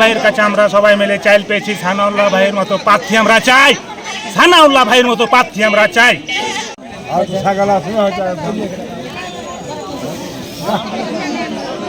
ভাইয়ের কাছে আমরা সবাই মিলে চাইল পেয়েছি। সানাউল্লাহ ভাইয়ের মতো প্রার্থী আমরা চাই। সানাউল্লাহ ভাইয়ের মতো প্রার্থী আমরা চাই। ছাগল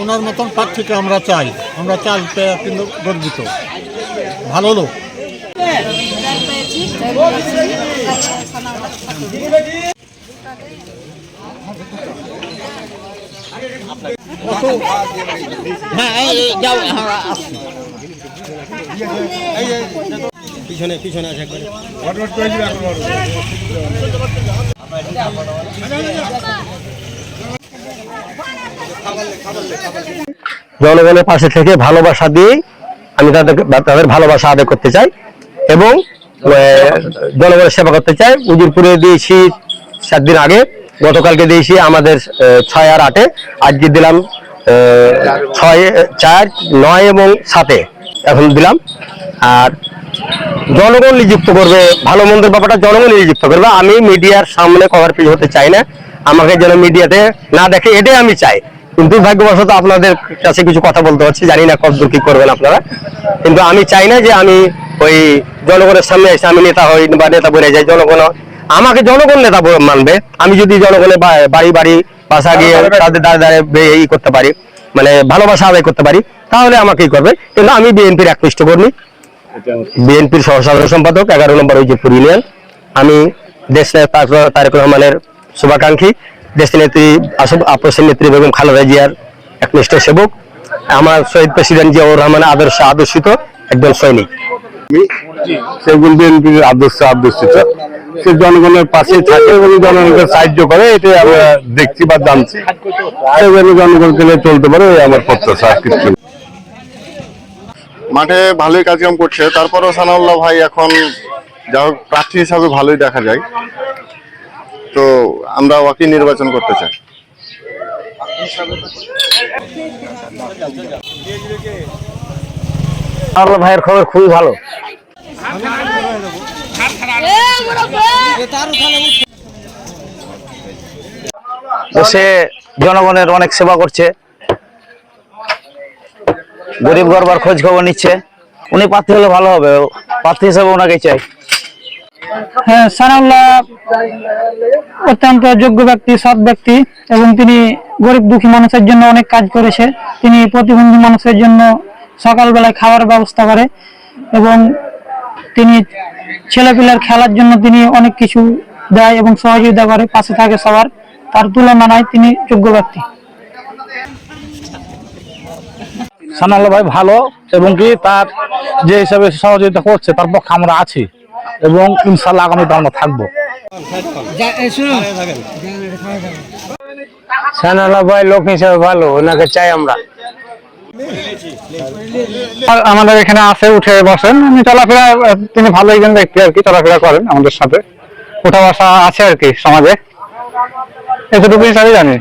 ওনার মতন প্রার্থীকে আমরা চাই। আমরা চাই পেয়ে কিন্তু গর্বিত। ভালো লোক। হটহট করে দিবি এখন হটহট। জনগণের পাশে থেকে ভালোবাসা দিয়ে আমি তাদের তাদের ভালোবাসা আদায় করতে চাই এবং জনগণের সেবা করতে চাই। উজিরপুরে দিয়েছি সাত দিন আগে, গতকালকে দিয়েছি আমাদের ছয় আর আটে। আজকে দিলাম ছয় চার, নয় এবং সাতে এখন দিলাম। আর জনগণ নিযুক্ত করবে, ভালো মন্দের ব্যাপারটা জনগণ নিযুক্ত করবে। আমি মিডিয়ার সামনে কভার পেজ হতে চাই না। আমাকে যেন মিডিয়াতে না দেখে, এটাই আমি চাই। কিন্তু ভাগ্যবশত আপনাদের কাছে কিছু কথা বলতে হচ্ছে জানি না কতদূর কি করবেন আপনারা। কিন্তু আমি চাই না যে আমি ওই জনগণের সামনে এসে আমি নেতা হই বা নেতা বলে যাই জনগণ আমাকে জনগণ নেতা মানবে। আমি যদি জনগণের বাড়ি বাড়ি বাসা গিয়ে তাদের দাঁড়ে দাঁড়ে বে- ই করতে পারি মানে ভালোবাসা আদায় করতে পারি তাহলে আমাকেই করবে। কিন্তু আমি বিএনপির একনিষ্ঠ কর্মী। বিএনপির সহ সাধারণ সম্পাদক এগারো নম্বর উইজিপুর ইউনিয়ন। আমি দেশ তারেক রহমানের শুভাকাঙ্ক্ষী। দেশ নেত্রী আসব- আপসের নেত্রী বেগম খালেদা জিয়ার একনিষ্ঠ সেবক আমার শহীদ প্রেসিডেন্ট জিয়াউর রহমান আদর্শ আদর্শিত একজন সৈনিক। সেগুলো বিএনপির আদর্শ আদর্শিত। সে জনগণের পাশে থাকে এবং জনগণকে সাহায্য করে এটাই আমরা দেখছি বা জানছি। সেজন্য জনগণকে নিয়ে চলতে পারে আমার প্রত্যাশা কিছু মাঠে ভালোই কাজকাম করছে তারপরেও সানাউল্লাহ ভাই এখন যা হোক প্রার্থী হিসাবে ভালোই দেখা যায়। তো আমরা ওকে নির্বাচন করতে চাই। আমার ভাইয়ের খবর খুবই ভালো। সে জনগণের অনেক সেবা করছে। গরিব গরবার খোঁজ খবর নিচ্ছে। উনি প্রার্থী হলে ভালো হবে। প্রার্থী হিসাবে ওনাকে চাই। সানাউল্লাহ অত্যন্ত যোগ্য ব্যক্তি, সৎ ব্যক্তি এবং তিনি গরিব দুঃখী মানুষের জন্য অনেক কাজ করেছে। তিনি প্রতিবন্ধী মানুষের জন্য সকালবেলায় খাওয়ার ব্যবস্থা করে এবং তিনি ছেলেপিলার খেলার জন্য তিনি অনেক কিছু দেয় এবং সহযোগিতা করে পাশে থাকে সবার। তার তুলনা নাই তিনি যোগ্য ব্যক্তি। সানাল্লা ভাই ভালো এবং কি তার যে হিসাবে সহযোগিতা করছে, তার পক্ষে আমরা আছি। এবং ইনশাল্লাহ আগামীতে আমরা থাকব। ভাই লোক হিসেবে ভালো ওনাকে চাই আমরা। আমাদের এখানে আসে উঠে বসেন। আমি চলাফেরা তিনি ভালো একজন ব্যক্তি আর কি চলাফেরা করেন আমাদের সাথে। উঠা বসা আছে আর কি সমাজে। এতটুকু হিসাবে জানি।